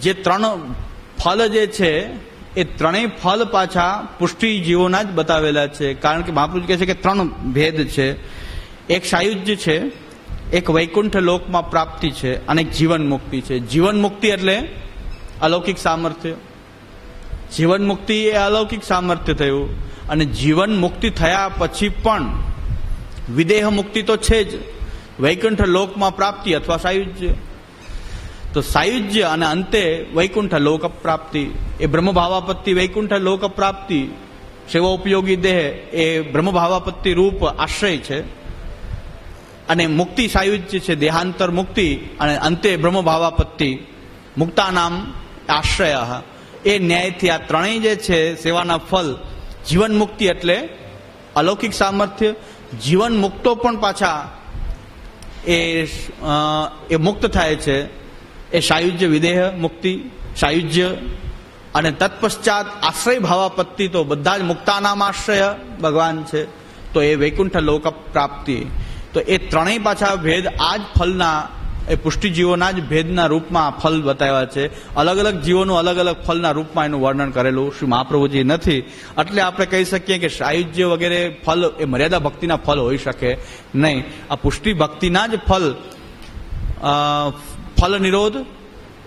જે ત્રણ ફલ જે છે, એ ત્રણેય ફલ પાછા પુષ્ટિ જીવોના જ બતાવેલા છે. કારણ કે મહાપુરુષ કહે છે કે ત્રણ ભેદ છે. એક સાયુજ્ય છે, એક વૈકુંઠ લોકમાં પ્રાપ્તિ છે, અને એક જીવન મુક્તિ છે. જીવન મુક્તિ એટલે અલૌકિક સામર્થ્ય. જીવન મુક્તિ એ અલૌકિક સામર્થ્ય થયું. અને જીવન મુક્તિ થયા પછી પણ વિદેહ મુક્તિ તો છે જ. વૈકુંઠ લોકમાં પ્રાપ્તિ અથવા સાયુજ્ય? તો સાયુજ્ય અને અંતે વૈકુંઠ લોક પ્રાપ્તિ. એ બ્રહ્મભાવાપત્તિ વૈકુંઠ લોક પ્રાપ્તિ. સેવા ઉપયોગી દેહ એ બ્રહ્મભાવાપત્તિ રૂપ આશ્રય છે. અને મુક્તિ સાયુજ્ય છે, દેહાંતર મુક્તિ અને અંતે બ્રહ્મભાવાપત્તિ. મુક્તાનામ આશ્રય. એ ન્યાયથી આ ત્રણેય જે છે, સેવાના ફલ. જીવન મુક્તિ એટલે અલૌકિક સામર્થ્ય. જીવન મુક્તો પણ પાછા એ એ મુક્ત થાય છે. એ સાયુજ્ય વિદેહ મુક્તિ, સાયુજ્ય અને તત્પશ્ચાત આશ્રય ભાવાપત્તિ તો બધા જ મુક્તાનામ આશ્રય ભગવાન છે. તો એ વૈકુંઠ લોક પ્રાપ્તિ તો એ ત્રણેય પાછા ભેદ આ જ ફલના એ પુષ્ટિજીવોના જ ભેદના રૂપમાં ફલ બતાવ્યા છે. અલગ અલગ જીવોનું અલગ અલગ ફલના રૂપમાં એનું વર્ણન કરેલું શ્રી મહાપ્રભુજી નથી. એટલે આપણે કહી શકીએ કે સાયુજ્ય વગેરે ફલ એ મર્યાદા ભક્તિના ફલ હોઈ શકે નહીં. આ પુષ્ટિ ભક્તિના જ ફલ ફલ નિરોધ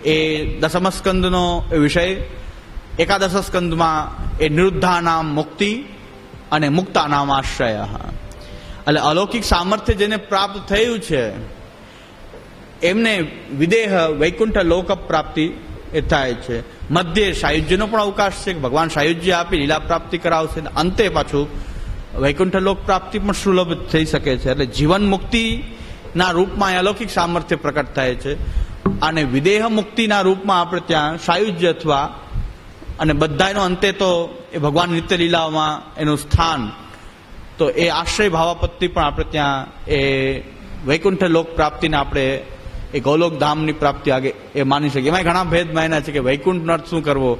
એ દસમસ્કંદનો વિષય એકાદશ સ્કંદમાં એ નિરુદ્ધાનામ મુક્તિ અને મુક્તાનામ આશ્રય. એટલે અલૌકિક સામર્થ્ય જેને પ્રાપ્ત થયું છે એમને વિદેહ વૈકુંઠ લોક પ્રાપ્તિ એ થાય છે. મધ્ય સાયુજ્યનો પણ અવકાશ છે. ભગવાન સાયુજ્ય આપી લીલા પ્રાપ્તિ કરાવશે અંતે પાછું વૈકુંઠ લોક પ્રાપ્તિ પણ સુલભ થઈ શકે છે. એટલે જીવન મુક્તિના રૂપમાં અલૌકિક સામર્થ્ય પ્રકટ થાય છે. અને વિદેહ મુક્તિના રૂપમાં આપણે ત્યાં સાયુજ્ય અથવા અને બધાનો અંતે તો એ ભગવાન નિત્ય લીલાઓમાં એનું સ્થાન. તો એ આશ્રય ભાવાપત્તિ પણ આપણે ત્યાં એ વૈકુંઠ લોક પ્રાપ્તિને આપણે એ ગૌલોક ધામની પ્રાપ્તિ આગે એ માની શકે. એમાં ઘણા ભેદ માયના છે કે વૈકુંઠ નર્થ શું કરવો?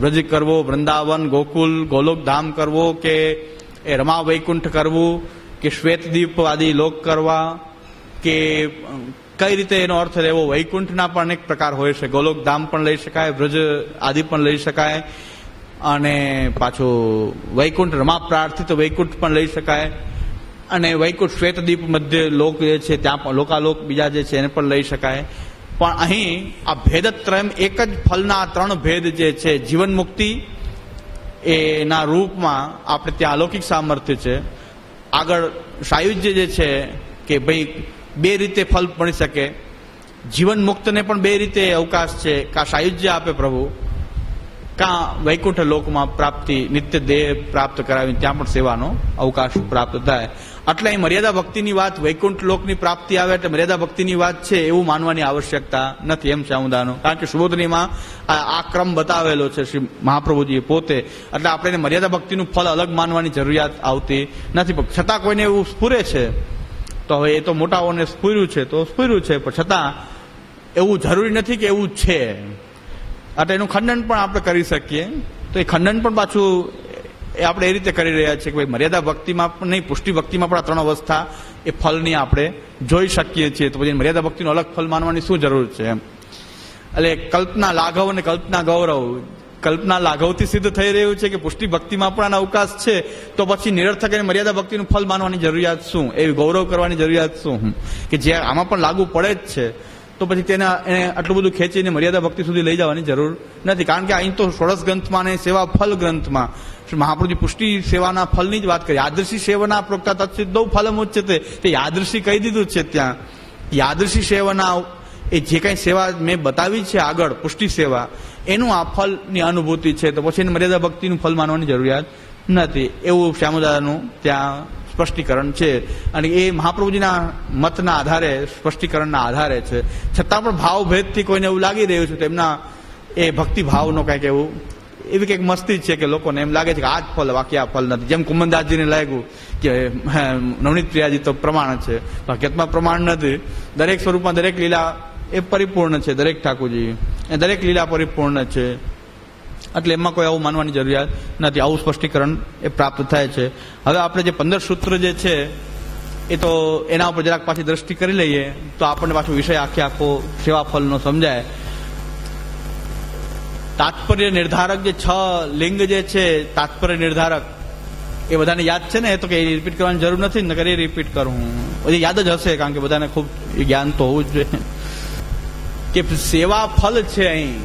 બ્રજ કરવો, વૃંદાવન, ગોકુલ, ગોલોક ધામ કરવો કે એ રમા વૈકુંઠ કરવું, કે શ્વેતદીપ આદિ લોક કરવા, કે કઈ રીતે એનો અર્થ લેવો વૈકુંઠના પણ એક પ્રકાર હોય છે. ગોલોક ધામ પણ લઈ શકાય, બ્રજ આદિ પણ લઈ શકાય, અને પાછું વૈકુંઠ રમા પ્રાર્થિત વૈકુંઠ પણ લઈ શકાય. અને વૈકુંઠ શ્વેતદીપ મધ્ય લોક જે છે, ત્યાં પણ લોકાલોક બીજા જે છે, એને પણ લઈ શકાય. પણ અહીં આ ભેદત્રયમ એક જ ફલના ત્રણ ભેદ જે છે, જીવન મુક્તિ, એના રૂપમાં આપણે ત્યાં અલૌકિક સામર્થ્ય છે. આગળ સાયુજ્ય જે છે કે ભાઈ બે રીતે ફલ મળી શકે. જીવન મુક્તને પણ બે રીતે અવકાશ છે, કા સાયુજ્ય આપે પ્રભુ, કા વૈકુંઠ લોકમાં પ્રાપ્તિ, નિત્ય દેહ પ્રાપ્ત કરાવી ત્યાં પણ સેવાનો અવકાશ પ્રાપ્ત થાય. એટલે અહીં મર્યાદા ભક્તિની વાત, વૈકુંઠ લોકની પ્રાપ્તિ આવે એટલે મર્યાદા ભક્તિની વાત છે એવું માનવાની આવશ્યકતા નથી એમ સમુદાયનો કારણ કે સુબોધનીમાં આ ક્રમ બતાવેલો છે શ્રી મહાપ્રભુજીએ પોતે. એટલે આપણે મર્યાદા ભક્તિનું ફળ અલગ માનવાની જરૂરિયાત આવતી નથી. પણ છતાં કોઈને એવું સ્ફુરે છે, તો હવે એ તો મોટાઓને સ્ફુર્યું છે, તો સ્ફુર્યું છે. પણ છતાં એવું જરૂરી નથી કે એવું છે. એટલે એનું ખંડન પણ આપણે કરી શકીએ. તો એ ખંડન પણ પાછું એ આપણે એ રીતે કરી રહ્યા છીએ કે ભાઈ મર્યાદા ભક્તિમાં પણ નહીં, પુષ્ટિ ભક્તિમાં પણ આ ત્રણ અવસ્થા એ ફલની આપણે જોઈ શકીએ છીએ. તો પછી મર્યાદા ભક્તિનું અલગ ફલ માનવાની શું જરૂર છે એટલે કલ્પના લાઘવ અને કલ્પના ગૌરવ. કલ્પના લાઘવથી સિદ્ધ થઈ રહ્યું છે કે પુષ્ટિ ભક્તિમાં પણ આનો અવકાશ છે. તો પછી નિરર્થક અને મર્યાદા ભક્તિનું ફલ માનવાની જરૂરિયાત શું? એવી ગૌરવ કરવાની જરૂરિયાત શું? કે જે આમાં પણ લાગુ પડે જ છે. તો પછી તેના એને આટલું બધું ખેંચીને મર્યાદા ભક્તિ સુધી લઈ જવાની જરૂર નથી. કારણ કે અહીં તો ષોડશ ગ્રંથમાં અને સેવા ફલ ગ્રંથમાં મહાપ્રભુજી પુષ્ટિ સેવાના ફલની જ વાત કરી. યાદૃશી સેવાના પ્રોક્તા તત્સિદ્ધો ફલમ ઉચ્ચતે તે યાદૃશી કહી દીધું છે ત્યાં. યાદૃશી સેવાના એ જે કાંઈ સેવા મેં બતાવી છે આગળ, પુષ્ટિ સેવા, એનું આ ફલની અનુભૂતિ છે. તો પછી એને મર્યાદા ભક્તિનું ફલ માનવાની જરૂરિયાત નથી. એવું શ્યામદાદાનું ત્યાં સ્પષ્ટીકરણ છે. અને એ મહાપ્રભુજીના મતના આધારે, સ્પષ્ટીકરણના આધારે છે. છતાં પણ ભાવભેદથી કોઈને એવું લાગી રહ્યું છે તેમના એ ભક્તિ ભાવનો કંઈક એવું, એવી કંઈક મસ્તી છે કે લોકોને એમ લાગે છે કે આ જ ફલ બાકી આ ફલ નથી. જેમ કુમનદાસજીને લાગ્યું કે નવનીત પ્રિયાજી તો પ્રમાણ છે. હકીકતમાં પ્રમાણ નથી. દરેક સ્વરૂપમાં દરેક લીલા એ પરિપૂર્ણ છે, દરેક ઠાકોરજી. દરેક લીલા પરિપૂર્ણ છે. એટલે એમાં કોઈ આવું માનવાની જરૂરિયાત નથી. આવું સ્પષ્ટીકરણ એ પ્રાપ્ત થાય છે. હવે આપણે જે પંદર સૂત્ર જે છે, એ તો એના ઉપર જરાક પાછી દ્રષ્ટિ કરી લઈએ, તો આપણને પાછો વિષય આખે આખો સેવા ફલનો સમજાય. તાત્પર્ય નિર્ધારક જે છ લિંગ જે છે, તાત્પર્ય નિર્ધારક, એ બધાને યાદ છે ને? એ તો કે રિપીટ કરવાની જરૂર નથી ને કરી રિપીટ કરું બધી યાદ જ હશે, કારણ કે બધાને ખૂબ જ્ઞાન તો હોવું જ જોઈએ. કે સેવા ફલ છે અહીં.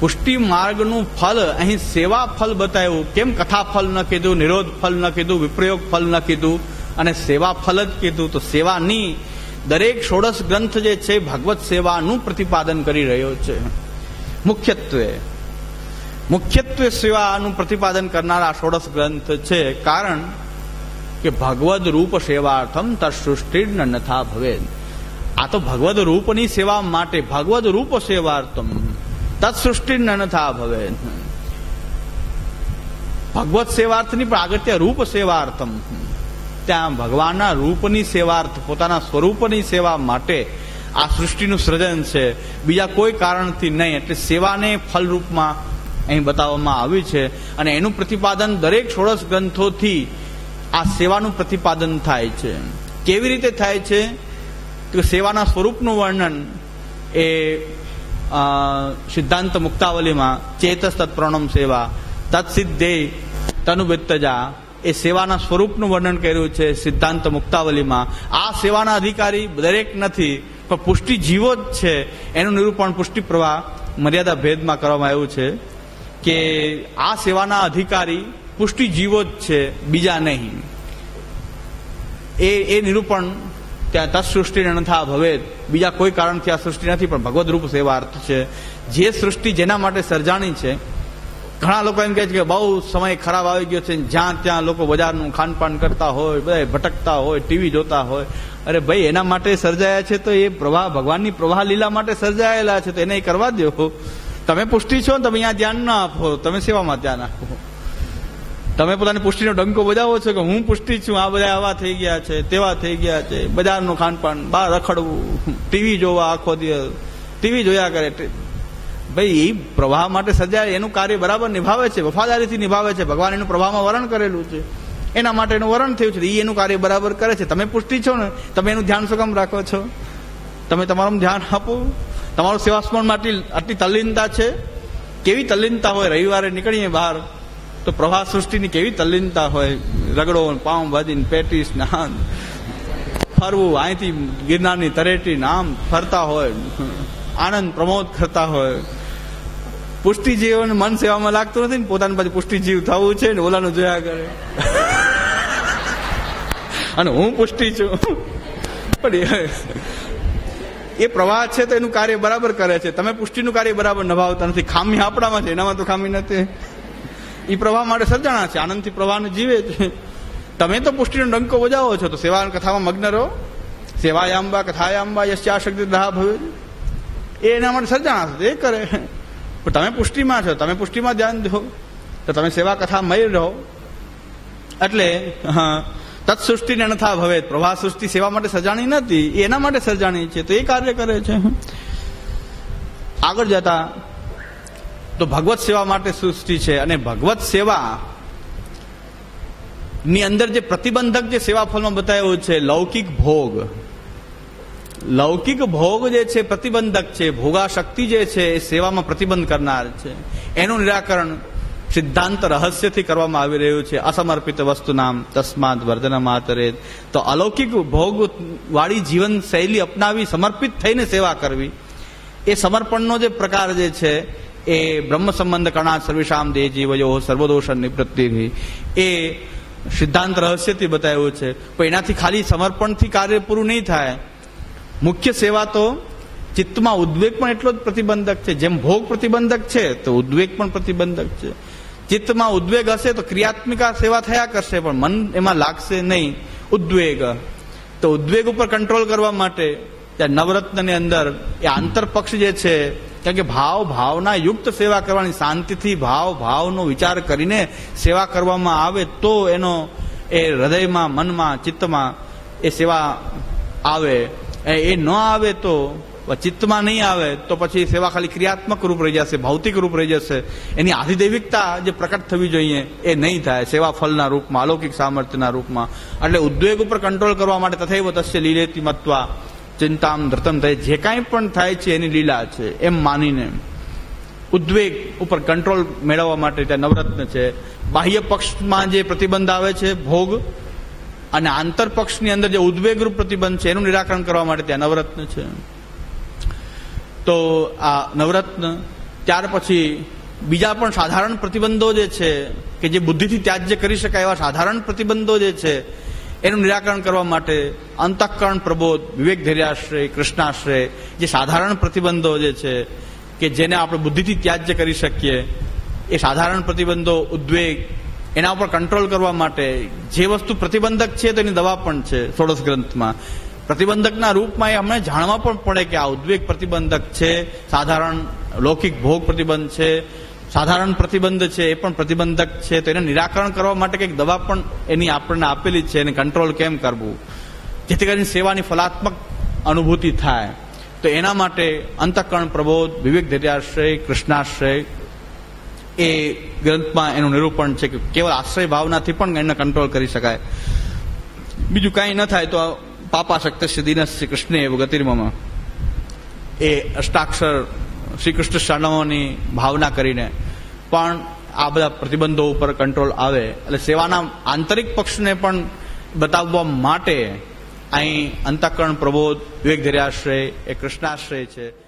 પુષ્ટિ માર્ગનું ફલ અહીં સેવા ફલ બતાવ્યું. કેમ કથા ફલ ન કીધું, નિરોધ ફલ ન કીધું, વિપ્રયોગ ફલ ન કીધું, અને સેવા ફલ જ કીધું. તો સેવાની દરેક ષોડશ ગ્રંથ જે છે, ભગવત સેવાનું પ્રતિપાદન કરી રહ્યો છે. મુખ્યત્વે મુખ્યત્વે સેવાનું પ્રતિપાદન કરનારા ષોડશ ગ્રંથ છે, કારણ કે ભગવદ રૂપ સેવાર્થમ તૃષ્ટિ નથા ભવે આ તો ભગવદ રૂપની સેવા માટે, ભગવદ રૂપ સેવાર્થમ તત્સૃષ્ટિ નનથા ભવે ભગવત સેવાર્થની પણ આગળ ત્યાં રૂપ સેવાર્થમ ત્યાં ભગવાનના રૂપની સેવાર્થ પોતાના સ્વરૂપની સેવા માટે આ સૃષ્ટિનું સર્જન છે બીજા કોઈ કારણથી નહીં એટલે સેવાને ફલરૂપમાં અહીં બતાવવામાં આવ્યું છે અને એનું પ્રતિપાદન દરેક ષોડશ ગ્રંથોથી આ સેવાનું પ્રતિપાદન થાય છે કેવી રીતે થાય છે તો સેવાના સ્વરૂપનું વર્ણન એ સિદ્ધાંત મુક્તાવલીમાં ચેતસ તત્પ્રણમ સેવા તત્સિદ્ધે તનુવિત્તજા એ સેવાના સ્વરૂપનું વર્ણન કર્યું છે સિદ્ધાંત મુક્તાવલીમાં આ સેવાના અધિકારી દરેક નથી પણ પુષ્ટિ જીવો જ છે એનું નિરૂપણ પુષ્ટિ પ્રવાહ મર્યાદા ભેદમાં કરવામાં આવ્યું છે કે આ સેવાના અધિકારી પુષ્ટિ જીવો જ છે બીજા નહીં એ એ નિરૂપણ ત્યાં તત્સૃષ્ટિ અણથા ભવે. બીજા કોઈ કારણથી આ સૃષ્ટિ નથી, પણ ભગવદ રૂપ સેવા અર્થ છે. જે સૃષ્ટિ જેના માટે સર્જાણી છે, ઘણા લોકો એમ કહે છે કે બહુ સમય ખરાબ આવી ગયો છે, જ્યાં ત્યાં લોકો બજારનું ખાનપાન કરતા હોય બધા ભટકતા હોય, ટીવી જોતા હોય. અરે ભાઈ, એના માટે સર્જાયા છે તો એ પ્રવાહ, ભગવાનની પ્રવાહ લીલા માટે સર્જાયેલા છે, તો એને કરવા દો તમે પુષ્ટિ છો તમે અહીંયા ધ્યાન ના આપો, તમે સેવામાં ધ્યાન આપો. તમે પોતાની પુષ્ટિનો ડંકો બજાવો છો કે હું પુષ્ટિ છું? આ બધા આવા થઈ ગયા છે, તેવા થઈ ગયા છે. બજારનું ખાનપાન, બહાર રખડવું, ટીવી જોવા આખો દિવસ. ટીવી જોયા કરે. ભાઈ, એ પ્રવાહ માટે સજા એનું કાર્ય બરાબર નિભાવે છે, વફાદારીથી નિભાવે છે. ભગવાન એનું પ્રવાહમાં વરણ કરેલું છે. એના માટે એનું વરણ થયું છે. એ એનું કાર્ય બરાબર કરે છે. તમે પુષ્ટિ છો ને, તમે એનું ધ્યાન શું કામ રાખો છો? તમે તમારું ધ્યાન આપો. તમારું સેવાસ્મરણ માટે આટલી તલ્લીનતા છે. કેવી તલ્લીનતા હોય? રવિવારે નીકળીએ બહાર. તો પ્રવાહ સૃષ્ટિની કેવી તલ્લીનતા હોય? રગડો, પાઉં ભાજી પેટીસ નાન ફરવું અહીંથી ગિરનારની તરેટી નામ ફરતા હોય. આનંદ પ્રમોદ કરતા હોય. પુષ્ટિ જીવન મન સેવામાં લાગતું નથી ને? પોતાની પાછું પુષ્ટિ જીવ થવું છે ને? ઓલાનું જોયા કરે. અને હું પુષ્ટિ છું. પણ એ પ્રવાહ છે તો એનું કાર્ય બરાબર કરે છે. તમે પુષ્ટિનું કાર્ય બરાબર નભાવતા નથી. ખામી આપણામાં છે. એનામાં તો ખામી નથી. એ પ્રવાહ માટે સર્જાણા છે. આનંદથી પ્રવાહને જીવે છે. તમે તો પુષ્ટિનો ડંકો બજાવો છો. તો સેવા કથામાં મગ્ન રહો. સેવાયાંબા, કથાયાંબા, યશ્યા શક્તિ દહા ભવે એ એના માટે સર્જાણા છે. એ કરે. પણ તમે પુષ્ટિમાં છો. તમે પુષ્ટિમાં ધ્યાન દો. તો તમે સેવા કથા મય રહો. એટલે, હા, તત્સૃષ્ટિને નથા ભવે પ્રવાહ સૃષ્ટિ સેવા માટે સર્જાણી નથી. એના માટે સર્જાણી છે. તો એ કાર્ય કરે છે. આગળ જતા તો ભગવત સેવા માટે સૃષ્ટિ છે અને ભગવત સેવા ની અંદર જે પ્રતિબંધક જે સેવા ફલમાં બતાવ્યો છે, લૌકિક ભોગ. લૌકિક ભોગ જે છે, પ્રતિબંધક છે, ભોગાશક્તિ જે છે, એ સેવામાં પ્રતિબંધ કરનાર છે. એનું નિરાકરણ સિદ્ધાંત રહસ્યથી કરવામાં આવી રહ્યું છે. અસમર્પિત વસ્તુ નામ તસ્માત વર્ધન માતરે તો અલૌકિક ભોગ વાળી જીવન શૈલી અપનાવી, સમર્પિત થઈને સેવા કરવી, એ સમર્પણનો જે પ્રકાર જે છે એ બ્રહ્મ સંબંધ કણા સર્વેશામ દેહ જીવયો સર્વદોષ નિવૃત્તિ. એ સિદ્ધાંત રહસ્યથી બતાવ્યું છે. પણ એનાથી ખાલી સમર્પણથી કાર્ય પૂરું નહીં થાય. મુખ્ય સેવા તો ચિત્તમાં ઉદ્વેગ પણ એટલો જ પ્રતિબંધક છે. જેમ ભોગ પ્રતિબંધક છે, તો ઉદ્વેગ પણ પ્રતિબંધક છે. ચિત્તમાં ઉદ્વેગ હશે તો ક્રિયાત્મિકા સેવા થયા કરશે, પણ મન એમાં લાગશે નહીં. ઉદ્વેગ. તો ઉદ્વેગ ઉપર કંટ્રોલ કરવા માટે ત્યાં નવરત્નની અંદર એ આંતર પક્ષ જે છે કારણ કે ભાવ, ભાવના યુક્ત સેવા કરવાની શાંતિથી ભાવ, ભાવનો વિચાર કરીને સેવા કરવામાં આવે તો એનો એ હૃદયમાં, મનમાં, ચિત્તમાં એ સેવા આવે. એ ન આવે તો ચિત્તમાં નહીં આવે તો પછી સેવા ખાલી ક્રિયાત્મક રૂપ રહી જશે, ભૌતિક રૂપ રહી જશે. એની આધિદૈવિકતા જે પ્રકટ થવી જોઈએ એ નહીં થાય, સેવા ફલના રૂપમાં, અલૌકિક સામર્થ્યના રૂપમાં. એટલે ઉદ્વેગ ઉપર કંટ્રોલ કરવા માટે તથૈવ તસ્ય લીલેતી મત્વા. ચિંતામ ધૃતમ થાય. જે કાંઈ પણ થાય છે એની લીલા છે, એમ માનીને ઉદ્વેગ ઉપર કંટ્રોલ મેળવવા માટે ત્યાં નવરત્ન છે. બાહ્ય પક્ષમાં જે પ્રતિબંધ આવે છે, ભોગ, અને આંતર પક્ષની અંદર જે ઉદ્વેગરૂપ પ્રતિબંધ છે, એનું નિરાકરણ કરવા માટે ત્યાં નવરત્ન છે. તો આ નવરત્ન, ત્યાર પછી બીજા પણ સાધારણ પ્રતિબંધો જે છે, કે જે બુદ્ધિથી ત્યાજ્ય કરી શકાય એવા સાધારણ પ્રતિબંધો જે છે એનું નિરાકરણ કરવા માટે અંતઃકરણ પ્રબોધ, વિવેક ધૈર્યાશ્રય, કૃષ્ણાશ્રય, જે સાધારણ પ્રતિબંધો જે છે, કે જેને આપણે બુદ્ધિથી ત્યાજ્ય કરી શકીએ, એ સાધારણ પ્રતિબંધો, ઉદ્વેગ, એના ઉપર કંટ્રોલ કરવા માટે જે વસ્તુ પ્રતિબંધક છે તેની દવા પણ છે ષોડશ ગ્રંથમાં. પ્રતિબંધકના રૂપમાં એ અમને જાણવા પણ પડે કે આ ઉદ્વેગ પ્રતિબંધક છે, સાધારણ, લૌકિક ભોગ પ્રતિબંધ છે સાધારણ પ્રતિબંધ છે, એ પણ પ્રતિબંધક છે. તો એને નિરાકરણ કરવા માટે કંઈક દવા પણ એની આપણને આપેલી છે, એને કંટ્રોલ કેમ કરવું? જેથી કરીને સેવાની ફલાત્મક અનુભૂતિ થાય. તો એના માટે અંતઃકરણ પ્રબોધ, વિવેક ધૈર્યાશ્રય, કૃષ્ણાશ્રય એ ગ્રંથમાં એનું નિરૂપણ છે કે કેવળ આશ્રય ભાવનાથી પણ એને કંટ્રોલ કરી શકાય. બીજું કાંઈ ન થાય તો પાપા શક્તસ્ય શ્રી કૃષ્ણ એવું ગતિર્મમ. એ અષ્ટાક્ષર શ્રી કૃષ્ણ શરણોની ભાવના કરીને પણ આ બધા પ્રતિબંધો ઉપર કંટ્રોલ આવે. એટલે સેવાના આંતરિક પક્ષને પણ બતાવવા માટે અહીં અંતઃકરણ પ્રબોધ, વિવેક ધૈર્યાશ્રય એ કૃષ્ણાશ્રય છે.